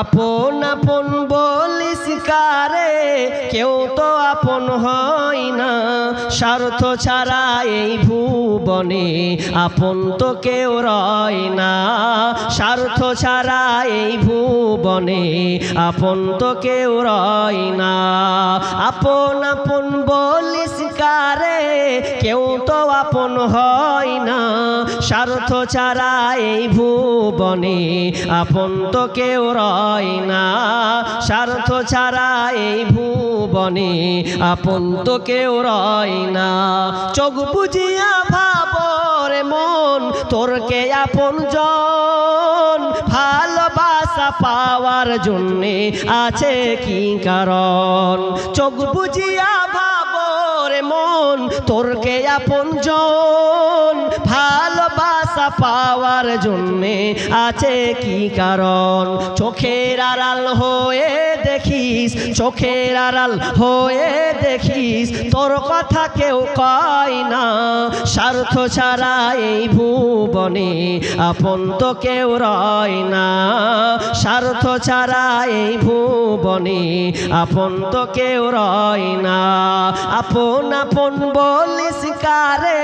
আপন আপন বলিস কারে, কেউ তো আপন হয় না। স্বার্থ ছাড়া এই ভুবনে আপন তো কেউ রয় না। স্বার্থ ছাড়া এই ভুবনে আপন তো কেউ রয় না। আপন আপন বলিস কারে কেউ তো আপন হয় না। স্বার্থ ছাড়া এই ভুবনে আপন তো কেউ রয় না। স্বার্থ ছাড়া এই ভুবনে আপন তো কেউ রয় না। চোখ বুঝিয়া ভাবরে মন তোর কে আপন জন। ভালোবাসা পাওয়ার জন্যে আছে কি কারণ? চোখ বুঝিয়া মন তোর কে আপন জন, ভালোবাসা পাওয়ার জন্যে আছে কি কারণ? চোখের আড়াল হয়ে দেখিস, চোখের আড়াল হয়ে দেখিস, তোর কথা কেউ কয় না। স্বার্থ ছাড়া এই ভুবনে আপন তো কেউ রয় না। স্বার্থ ছাড়া এই ভুবনে আপন তো কেউ রয় না। আপন আপন বলিস কারে,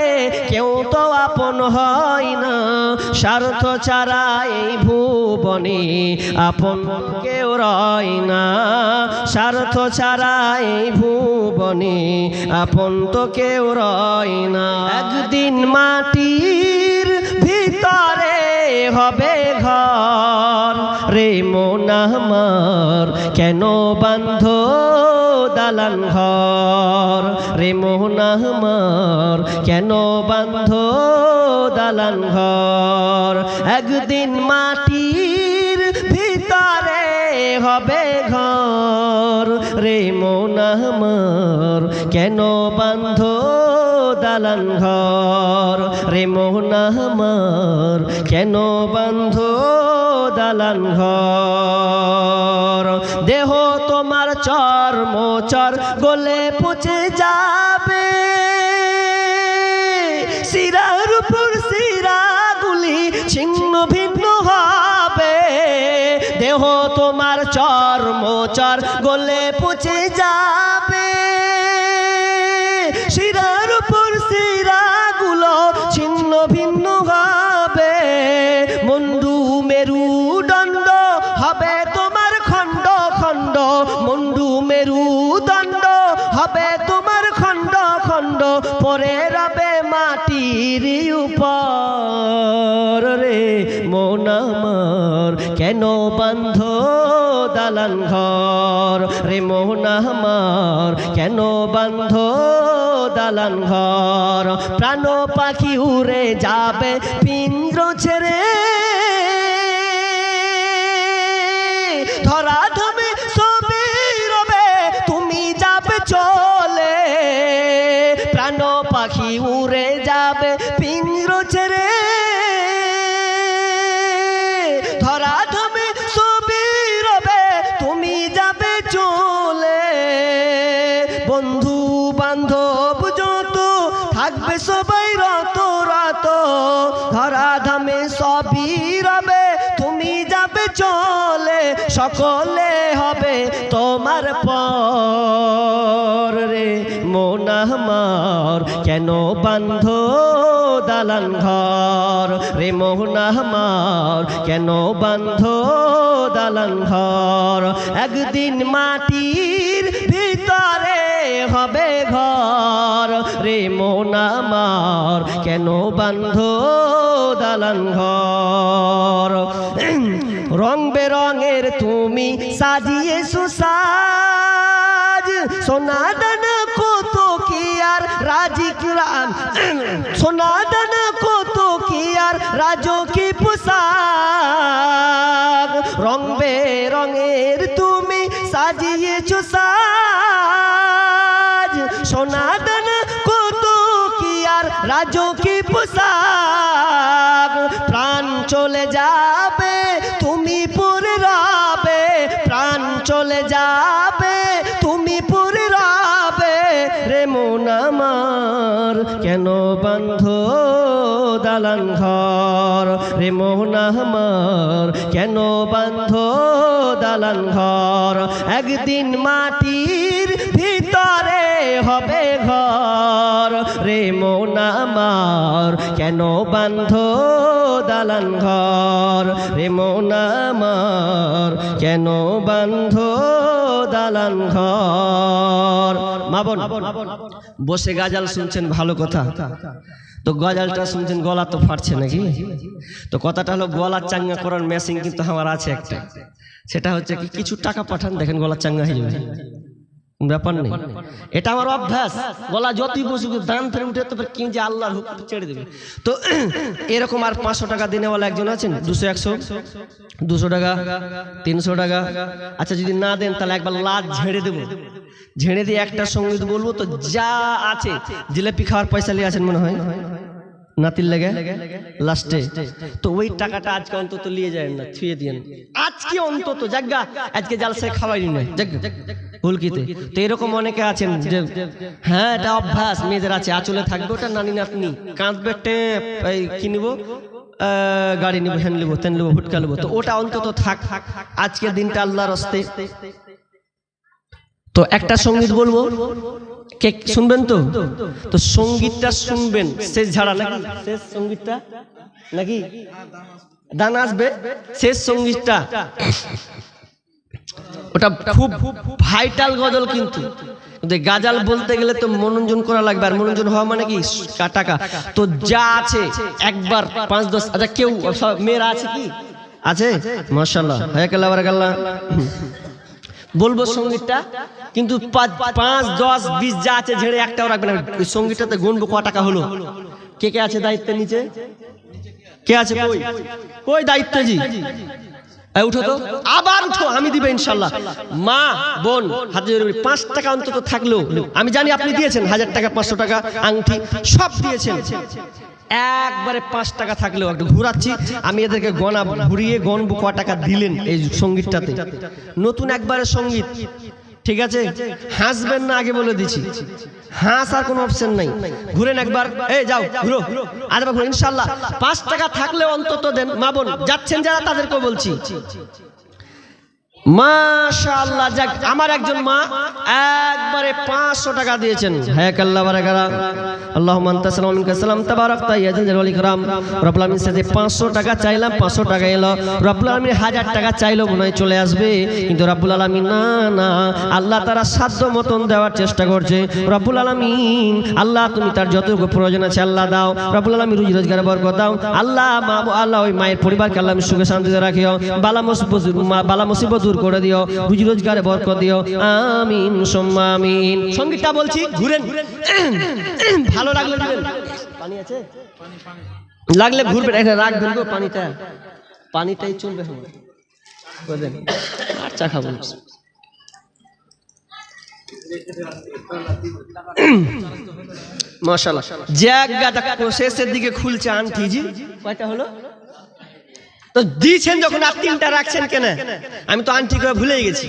কেউ তো আপন হয় না। স্বার্থ ছাড়া এই ভুবনে আপন কেউ রয় না। স্বার্থ ছাড়া এই ভুবনে আপন তো কেউ রয় না। একদিন মাটির ভিতরে হবে ঘর। রে মন আমার কেন বান্ধ দালান ঘর? রে মোহন আমার কেন বান্ধ দালান ঘর? একদিন মাটির ভিতরে হবে ঘর। রে আমার কেন বান্ধ দালান ঘর? রে মোহন আমার কেন বান্ধ দালান ঘর। দেহ তোমার চর্ম চর গলে পচে যাবে। শিরার উপর শিরাগুলি ছিন্ন ভিন্ন হবে। দেহ তোমার চর্ম চর গলে কেন বন্ধ দালান ঘর? রে মোহন আমার, কেন বন্ধ দালান ঘর? প্রাণ পাখি উড়ে যাবে পিঞ্দ্র চলে, সকলে হবে তোমার পর রে। মন আমার কেন বান্ধ দালান ঘর? রে মোহন আমার কেন বান্ধ দালান ঘর? একদিন মাটির ভিতরে হবে ঘর। রে মন আমার কেন বান্ধ দালান ঘর? রং বেরঙের তুমি সাজিয়ে সুসাজ। সোনা দানা কত কি আর রাজি কিরাম সোনা দানা কত কি আর রাজো কি পোশাক। রং বেরঙের তুমি সাজিয়েছো সাজ কেন বন্ধ দালান ঘর? রে মোহন আমার কেন বন্ধ দালান ঘর? একদিন মাটির ভিতরে হবে ঘর। রে মন আমার কেন বান্ধ দালান ঘর? রে মন আমার কেন বান্ধ দালান ঘর? বসে গাজাল শুনছেন ভালো কথা। তো গজালটা শুনছেন, গলা তো ফাটছে নাকি? তো কথাটা হলো, গলা চাঙ্গা করার মেশিন কিন্তু আমার আছে একটা। সেটা হচ্ছে কি, কিছু টাকা পাঠান, দেখেন গলা চাঙ্গা হয়ে যাবে। ব্যাপার নেই। এটা আমার অভ্যাস। গলা যতই বসুক দান ফেরে উঠে তো কি যে আল্লাহর হুকুম ছেড়ে দেবে। তো এরকম আর পাঁচশো টাকা দিনেওয়ালা একজন আছেন? দুশো একশো? দুশো টাকা? তিনশো টাকা? আচ্ছা যদি না দেন তাহলে একবার লাজ ঝেড়ে দেবো। ঝেড়ে দিয়ে একটা সংগীত বলব তো যা আছে। জিলেপি খাওয়ার পয়সা নিয়ে আছেন মনে হয়? নাতির লেগে? লাস্টে? তো ওই টাকাটা আজকে অন্তত নিয়ে যায় না ছুঁয়ে দিয়ে আজকে অন্তত জাগা আজকে জালসায় খাওয়াই না হুলকিতে। তো এরকম অনেকে আছেন যে হ্যাঁ এটা অভ্যাস মেয়েদের আছে আচলে থাকবে ওটা নানি নাতনি। কাঁদবে টেপ এই কি নিবো? আহ, গাড়ি নিবো হ্যান নিবো তেন নিবো ফুটকা নিবো। তো ওটা অন্তত থাক আজকে দিনটা আল্লাহর হস্তে। তো একটা সংগীত বলব? কে শুনবেন তো? তো সঙ্গীতটা শুনবেন শেষ ঝাড়া নাকি? শেষ সঙ্গীতটা? নাকি? দান আসবে শেষ সঙ্গীতটা। ওটা খুব ভাইটাল গজল কিন্তু। এই গাজাল বলতে গেলে তো মনোরঞ্জন করা লাগবে। আর মনোরঞ্জন হওয়া মানে কি? টাকা। তো যা আছে, একবার পাঁচ দশ আচ্ছা কেউ মেয়েরা আছে কি? আছে? মার্শাল্লাহ হায়াকাল্লাহ, বারাকাল্লাহ। বলব সঙ্গীতটা। কিন্তু পাঁচ দশ বিশ যা আছে, ঝেড়ে একটাও রাখবে না। সঙ্গীতটাতে গুনবো ক টাকা হলো? কে কে আছে দায়িত্বের নিচে? কে আছে কই? কই দায়িত্ব উঠো তো। আবার উঠো, আমি দিবে ইনশাল্লাহ। মা, বোন, হাতে জরুরি পাঁচ টাকা অন্তত থাকলেও, আমি জানি আপনি দিয়েছেন, হাজার টাকা, পাঁচশো টাকা, আংটি, সব দিয়েছেন। একবারে পাঁচ টাকা থাকলেও একটু ঘুরাচ্ছি, আমি এদেরকে গনা ঘুরিয়ে গনবো ক টাকা দিলেন এই সঙ্গীতটাতে। নতুন একবারে সংগীত। ঠিক আছে? হাসবেন না, আগে বলে দিছি হাস আর কোনো অপশন নাই। ঘুরেন একবার। এই, যাও, ঘুরো। আর ঘুরো ইনশাল্লাহ। পাঁচ টাকা থাকলে অন্তত দেন মা বোন। যাচ্ছেন যারা তাদেরকে বলছি। মাশাআল্লাহ, যাক, আমার একজন মা একবারে পাঁচশো টাকা দিয়েছেন। হ্যাঁ কাল্লা বারাকারা। আল্লাহ মান্তাসালাম মিনকা সালাম, তাবারাক তাইয়াজাল জালালি কারাম রব্বুল আলামিন সাথে 500 টাকা চাইলাম 500 টাকা এলো। রব্বুল আলামিন হাজার টাকা চাইলো, মনে চলে আসবে। কিন্তু রব্বুল আলামিন না না। আল্লাহ তারা সাধ্য মতন দেওয়ার চেষ্টা করছে। রব্বুল আলামিন, আল্লাহ তুমি তার যতটুকু প্রয়োজন আছে, আল্লাহ দাও। রব্বুল আলামিন রুজি রোজগারে বরকত দাও। আল্লাহ মা, আল্লাহ ওই মায়ের পরিবারকে আল্লাহ সুখে শান্তিতে রাখিও। বালা মুসিবত বালা মুসিবত দূর করে দিও রুজি রোজগারে বরকত দিও। আমিন, সোম্মা সঙ্গীতটা বলছি, ঘুরেন। ভালো লাগলে পানি আছে? লাগলে ঘুরবেন। এখানে রাখবেন গো, পানিটা। পানিটাই চলবে বুঝলেন আর চা খাব না। মাশাআল্লাহ। জায়গাটা শেষের দিকে খুলছে আন্টি জি। কয়টা হলো? তো দিয়েছেন যখন আর তিনটা রাখছেন কেন? আমি তো আনটি করে ভুলে গেছি।